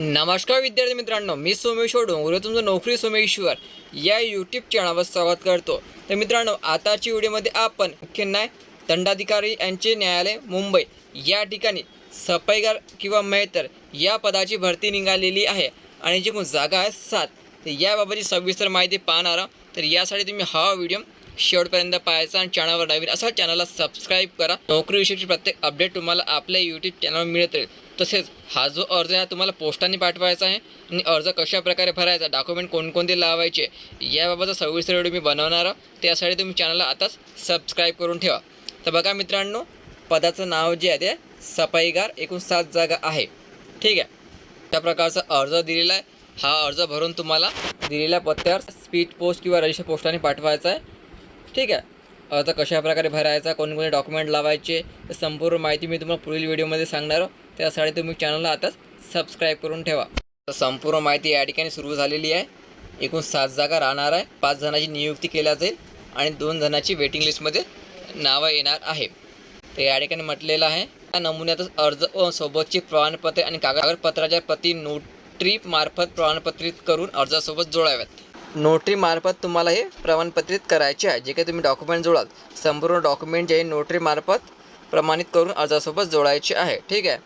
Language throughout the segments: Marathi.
नमस्कार विद्यार्थी मित्रांनो मी सोमेश्वर डोंगरे तुमचं नोकरी सोमेश्वर या यूट्यूब चॅनलवर स्वागत करतो तर मित्रांनो आताची व्हिडिओमध्ये आपण मुख्य न्याय दंडाधिकारी यांचे न्यायालय मुंबई या ठिकाणी सफाईगार किंवा मेहतर या पदाची भरती निघालेली आहे आणि जी जागा आहे सात तर याबाबतची सविस्तर माहिती पाहणार आहोत. तर यासाठी तुम्ही हा व्हिडिओ शेवटपर्यंत पाहायचा आणि चॅनलवर नवीन असा चॅनलला सबस्क्राईब करा. नोकरीविषयीची प्रत्येक अपडेट तुम्हाला आपल्या यूट्यूब चॅनलवर मिळत राहील. तसेच हा जो अर्ज आहे तुम्हाला पोस्टाने पाठवायचा आहे आणि अर्ज कशा प्रकारे भरायचा डॉक्युमेंट कोणकोणते लावायचे याबाबतचा सविस्तर व्हिडिओ मी बनवणार आहे. त्यासाठी तुम्ही चॅनलला आताच सबस्क्राईब करून ठेवा. तर बघा मित्रांनो पदाचं नाव जे आहे ते सफाईगार एकूण सात जागा आहे. ठीक आहे? त्या प्रकारचा अर्ज दिलेला आहे. हा अर्ज भरून तुम्हाला दिलेल्या पत्त्यावर स्पीड पोस्ट किंवा रजिस्टर पोस्टाने पाठवायचा आहे. ठीक आहे. अर्ज कशा प्रकारे भरायचा कोणकोणते डॉक्युमेंट लावायचे संपूर्ण माहिती मी तुम्हाला पुढील व्हिडिओमध्ये सांगणार आहोत त्यासाठी तुम्ही चॅनलला आताच सबस्क्राईब करून ठेवा. तर संपूर्ण माहिती या ठिकाणी सुरू झालेली आहे. एकूण सात जागा राहणार आहे. पाच जणांची नियुक्ती केल्या जाईल आणि दोन जणांची वेटिंग लिस्टमध्ये नावं येणार आहे. ते या ठिकाणी म्हटलेलं आहे त्या नमुन्यातच अर्ज व सोबतची प्रमाणपत्रे आणि कागदपत्राच्या प्रति नोटरी मार्फत प्रमाणपत्रित करून अर्जासोबत जोडाव्यात. नोटरीमार्फत तुम्हाला हे प्रमाणपत्रित करायचे आहे जे काही तुम्ही डॉक्युमेंट जोडाल संपूर्ण डॉक्युमेंट जे आहे नोटरीमार्फत प्रमाणित करून अर्जासोबत जोडायचे आहे ठीक आहे?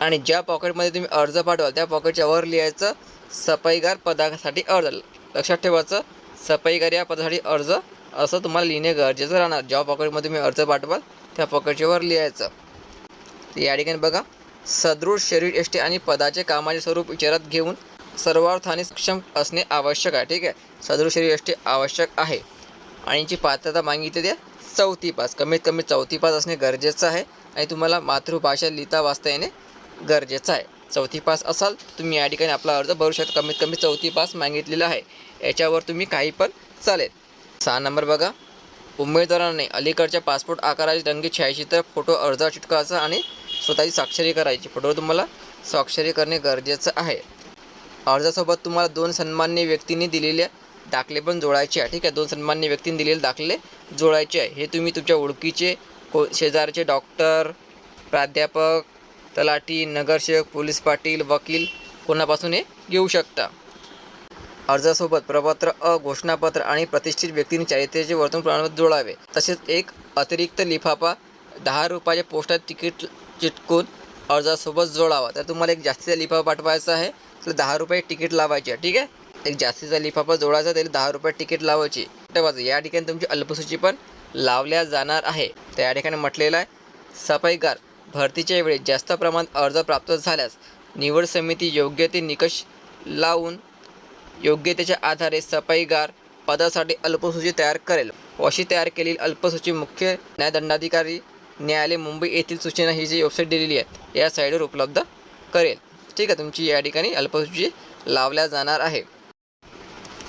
आणि ज्या पॉकेटमध्ये तुम्ही अर्ज पाठवाल त्या पॉकेटच्या वर लिहायचं सफाईगार पदासाठी अर्ज. लक्षात ठेवायचं सफाईगार या पदासाठी अर्ज असं तुम्हाला लिहिणे गरजेचं राहणार. ज्या पॉकेटमध्ये तुम्ही अर्ज पाठवाल त्या पॉकेटच्या वर लिहायचं. या ठिकाणी बघा सदृढ शरीर एष्टे आणि पदाचे कामाचे स्वरूप विचारात घेऊन सर्वार्थाने सक्षम असणे आवश्यक आहे. ठीक आहे? सदृशरी यष्टी आवश्यक आहे. आणि जी पात्रता मागितली ते चौथी पास कमीत कमी चौथी पास असणे गरजेचं आहे. आणि तुम्हाला मातृभाषा लिहिता वाचता येणे गरजेचं आहे. चौथी पास असाल तुम्ही या ठिकाणी आपला अर्ज भरू शकता. कमीत कमी चौथी पास मागितलेला आहे. याच्यावर तुम्ही काही पण चालेल. सहा नंबर बघा. उमेदवाराने अलीकडच्या पासपोर्ट आकाराची रंगी छायाचित्र फोटो अर्ज चिटकावायचा आणि स्वतःची स्वाक्षरी करायची. फोटोवर तुम्हाला स्वाक्षरी करणे गरजेचं आहे. अर्जासोबत तुम्हाला दोन सन्मान्य व्यक्तींनी दिलेले दाखले पण जोडायचे आहे. ठीक आहे? दोन सन्मान्य व्यक्तींनी दिलेले दाखले जोडायचे आहे. हे तुम्ही तुमच्या ओळखीचे को शेजारचे डॉक्टर प्राध्यापक तलाठी नगरसेवक पोलीस पाटील वकील कोणापासून हे घेऊ शकता? अर्जासोबत प्रपत्र अ घोषणापत्र आणि प्रतिष्ठित व्यक्तींनी चारित्र्याचे वर्तन प्रमाणपत्र जोडावे. तसेच एक अतिरिक्त लिफाफा दहा रुपयाच्या पोस्टात तिकीट चिटकून अर्जासोबत जोडावा. तर तुम्हाला एक जास्तीचा लिफाफा पाठवायचा आहे. तर दहा रुपये तिकीट लावायचे ठीक आहे? एक जास्तीचा लिफाफा जोडायचा त्याला दहा रुपये तिकीट लावायची. ठेवायचं या ठिकाणी तुमची अल्पसूची पण लावल्या जाणार आहे. तर या ठिकाणी म्हटलेलं आहे सफाईगार भरतीच्या वेळी जास्त प्रमाणात अर्ज प्राप्त झाल्यास निवड समिती योग्य ते निकष लावून योग्यतेच्या आधारे सफाईगार पदासाठी अल्पसूची तयार करेल. अशी तयार केलेली अल्पसूची मुख्य न्यायदंडाधिकारी न्यायालय मुंबई येथील सूचना ही जी वेबसाईट दिलेली आहे या साईडवर उपलब्ध करेल. ठीक आहे तुमची या ठिकाणी अल्पसूची लावल्या जाणार आहे.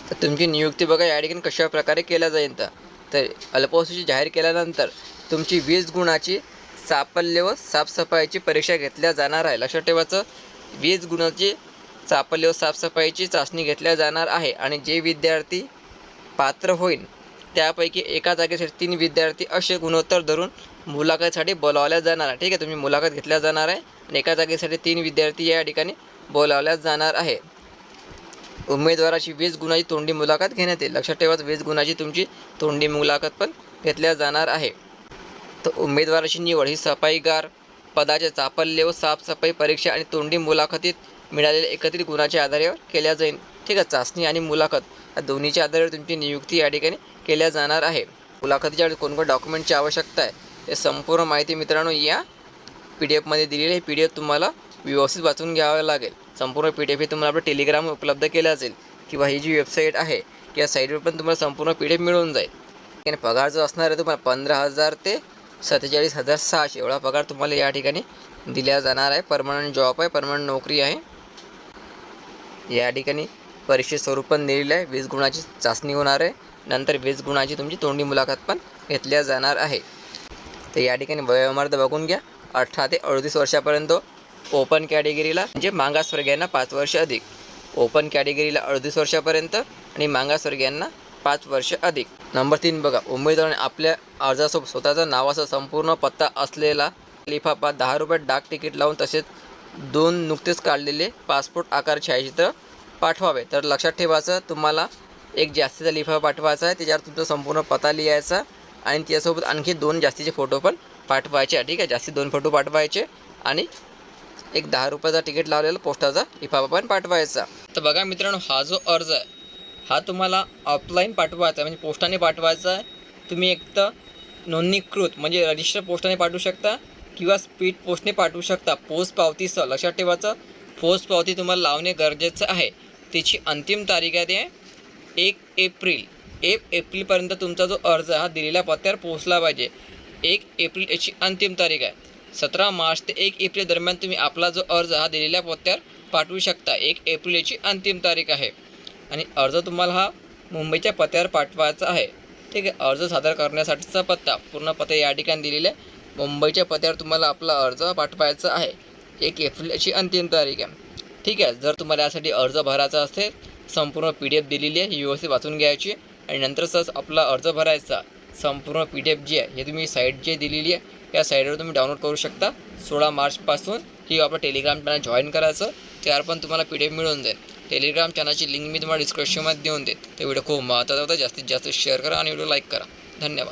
तर तुमची नियुक्ती बघा या ठिकाणी कशा प्रकारे केल्या जाईल तर. अल्पसूची जाहीर केल्यानंतर तुमची वीस गुणाची साफल्य व साफसफाईची परीक्षा घेतल्या जाणार आहे. लक्षात ठेवायचं वीस गुणाची साफल्य व साफसफाईची चाचणी घेतल्या जाणार आहे आणि जे विद्यार्थी पात्र होईल त्यापैकी एका जागेसाठी तीन विद्यार्थी असे गुणोत्तर धरून मुलाखतीसाठी बोलावल्या जाणार आहे. ठीक आहे तुम्ही मुलाखत घेतल्या जाणार आहे. एका जागेसाठी तीन विद्यार्थी या ठिकाणी बोलावल्या जाणार आहे. उमेदवाराची वीस गुणाची तोंडी मुलाखत घेण्यात येईल. लक्षात ठेवा वीस गुणाची तुमची तोंडी मुलाखत पण घेतल्या जाणार आहे. तर उमेदवाराची निवड ही सफाईगार पदाचे चापल्य व साफसफाई परीक्षा आणि तोंडी मुलाखतीत मिळालेल्या एकत्रित गुणाच्या आधारावर केल्या जाईल. ठीक आहे चाचणी आणि मुलाखत या दोन्हीच्या आधारावर तुमची नियुक्ती या ठिकाणी केल्या जाणार आहे. मुलाखतीच्या वेळेस कोणकोण डॉक्युमेंटची आवश्यकता आहे हे संपूर्ण माहिती मित्रांनो या पी डी एफमध्ये दिलेली आहे. पी डी एफ तुम्हाला व्यवस्थित वाचून घ्यावं लागेल. संपूर्ण पी डी एफ हे तुम्हाला आपलं टेलिग्राम उपलब्ध केलं असेल किंवा ही जी वेबसाईट आहे या साईटवर पण तुम्हाला संपूर्ण पी डी एफ मिळून जाईल. आणि पगार जो असणार आहे तुम्हाला पंधरा हजार ते सत्तेचाळीस हजार सहाशे एवढा पगार तुम्हाला या ठिकाणी दिला जाणार आहे. परमनंट जॉब आहे परमनंट नोकरी आहे. या ठिकाणी परीक्षेत स्वरूप पण दिलेलं आहे. वीस गुणाची चाचणी होणार आहे. नंतर वीस गुणाची तुमची तोंडी मुलाखत पण घेतल्या जाणार आहे. तर या ठिकाणी वयोमर्द बघून घ्या. अठरा ते अडतीस वर्षापर्यंत ओपन कॅटेगरीला म्हणजे मागासवर्गीयांना पाच वर्ष अधिक. ओपन कॅटेगरीला अडतीस वर्षापर्यंत आणि मागासवर्गीयांना पाच वर्ष अधिक. नंबर तीन बघा उमेदवाराने आपल्या अर्जासोबत स्वतःचं नावाचा संपूर्ण पत्ता असलेला लिफाफा दहा रुपये डाक तिकीट लावून तसेच दोन नुकतेच काढलेले पासपोर्ट आकार छायाचित्र पाठवावे. तर लक्षात ठेवायचं तुम्हाला एक जास्तीचा लिफाफा पाठवायचा आहे त्याच्यावर तुमचा संपूर्ण पत्ता लिहायचा आणि त्यासोबत आणखी दोन जास्तीचे फोटो पण पाठवायचे ठीक आहे? जास्ती दोन फोटो पाठवायचे आणि एक दहा रुपयाचा तिकीट लावलेला पोस्टाचा इफाफा पण पाठवायचा. तर बघा मित्रांनो हा जो अर्ज आहे हा तुम्हाला ऑफलाईन पाठवायचा आहे. म्हणजे पोस्टाने पाठवायचा आहे. तुम्ही एक तर नोंदणीकृत म्हणजे रजिस्टर पोस्टाने पाठवू शकता किंवा स्पीड पोस्टने पाठवू शकता. पोस्ट पावतीसह लक्षात ठेवायचं पोस्ट पावती तुम्हाला लावणे गरजेचं आहे. त्याची अंतिम तारीख आहे ते एक एप्रिल. एक एप्रिलपर्यंत तुमचा जो अर्ज हा दिलेल्या पत्त्यावर पोहोचला पाहिजे. एक एप्रिल याची अंतिम तारीख आहे. सतरा मार्च ते एक एप्रिल दरम्यान तुम्ही आपला जो अर्ज हा दिलेल्या पत्त्यावर पाठवू शकता. एक एप्रिल याची अंतिम तारीख आहे. आणि अर्ज तुम्हाला हा मुंबईच्या पत्त्यावर पाठवायचा आहे. ठीक आहे? अर्ज सादर करण्यासाठीचा पत्ता पूर्ण पत्ता या ठिकाणी दिलेला आहे. मुंबईच्या पत्त्यावर तुम्हाला आपला अर्ज पाठवायचा आहे. एक एप्रिल याची अंतिम तारीख आहे. ठीक आहे? जर तुम्हाला यासाठी अर्ज भरायचा असेल संपूर्ण पी डी एफ दिलेली आहे ही व्यवस्थित वाचून घ्यायची आणि नंतर सहज आपला अर्ज भरायचा. संपूर्ण पी डी एफ जी आहे. हे तुम्ही साईट जी दिलेली आहे या साईटवर तुम्ही डाउनलोड करू शकता. सोळा मार्चपासून ही आपलं टेलिग्राम चॅनल जॉईन करायचं त्यावर पण तुम्हाला पी डी एफ मिळून जाईल. टेलिग्राम चॅनलची लिंक मी तुम्हाला डिस्क्रिप्शनमध्ये देऊन देईन ते व्हिडिओ खूप महत्त्वाचा होता. जास्तीत जास्त शेअर करा आणि व्हिडिओ लाईक करा. धन्यवाद.